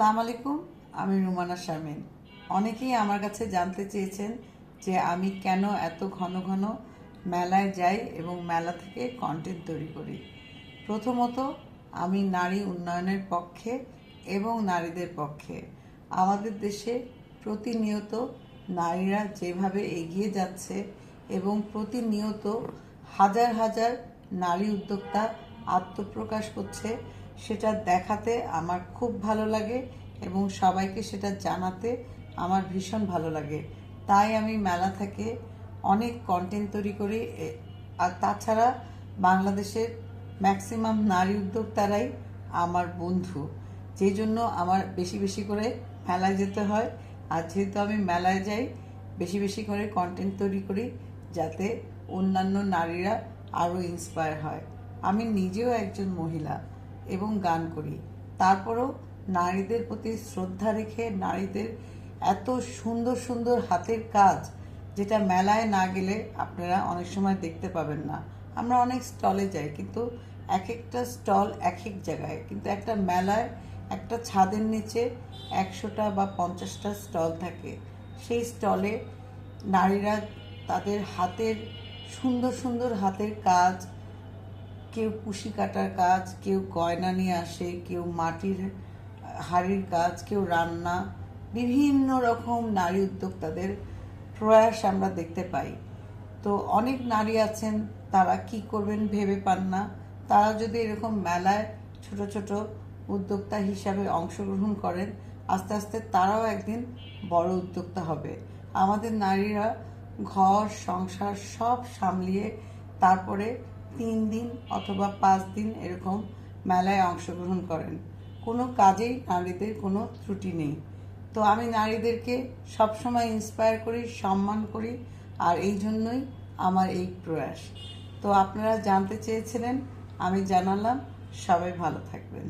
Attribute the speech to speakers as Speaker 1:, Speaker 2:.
Speaker 1: আসসালামু আলাইকুম, আমি রুমানা শারমিন। অনেকেই আমার কাছে জানতে চেয়েছেন যে আমি কেন এত ঘন ঘন মেলায় যাই এবং মেলা থেকে কন্টেন্ট তৈরি করি। প্রথমত, আমি নারী উন্নয়নের পক্ষে এবং নারীদের পক্ষে। আমাদের দেশে প্রতিনিয়ত নারীরা যেভাবে এগিয়ে যাচ্ছে এবং প্রতিনিয়ত হাজার হাজার নারী উদ্যোক্তা আত্মপ্রকাশ করছে সেটা দেখাতে আমার খুব ভালো লাগে এবং সবাইকে সেটা জানাতে আমার ভীষণ ভালো লাগে। তাই আমি মেলা থেকে অনেক কন্টেন্ট তৈরি করি আর তাছাড়া বাংলাদেশের ম্যাক্সিমাম নারী উদ্যোক্তারাই আমার বন্ধু, যেই জন্য আমার বেশি বেশি করে মেলায় যেতে হয়। আর যেহেতু আমি মেলায় যাই, বেশি বেশি করে কন্টেন্ট তৈরি করি যাতে অন্যান্য নারীরা আরও ইন্সপায়ার হয়। আমি নিজেও একজন মহিলা এবং গান করি। তারপরও নারীদের প্রতি শ্রদ্ধা রেখে নারীদের এত সুন্দর সুন্দর হাতের কাজ যেটা মেলায় না গেলে আপনারা অনেক সময় দেখতে পাবেন না। আমরা অনেক স্টলে যাই, কিন্তু এক একটা স্টল এক এক জায়গায়। কিন্তু একটা মেলায় একটা ছাদের নিচে একশোটা বা পঞ্চাশটা স্টল থাকে। সেই স্টলে নারীরা তাদের হাতের সুন্দর সুন্দর হাতের কাজ কেউ কুশি কাটার কাজ, কেউ গয়না নিয়ে আসে, কেউ মাটির হাড়ির কাজ, কেউ রান্না, বিভিন্ন রকম নারী উদ্যোক্তাদের প্রয়াস আমরা দেখতে পাই। তো অনেক নারী আছেন, তারা কি করবেন ভেবে পান না। তারা যদি এরকম মেলায় ছোট ছোট উদ্যোক্তা হিসাবে অংশগ্রহণ করেন, আস্তে আস্তে তারাও একদিন বড় উদ্যোক্তা হবে। আমাদের নারীরা ঘর, সংসার সব সামলিয়ে তারপরে তিন দিন অথবা পাঁচ দিন এরকম মেলায় অংশগ্রহণ করেন। কোনো কাজেই নারীদের কোনো ত্রুটি নেই। তো আমি নারীদেরকে সবসময় ইন্সপায়ার করি, সম্মান করি, আর এই জন্যই আমার এই প্রয়াস। তো আপনারা জানতে চেয়েছিলেন, আমি জানালাম, সবাই ভালো থাকবেন।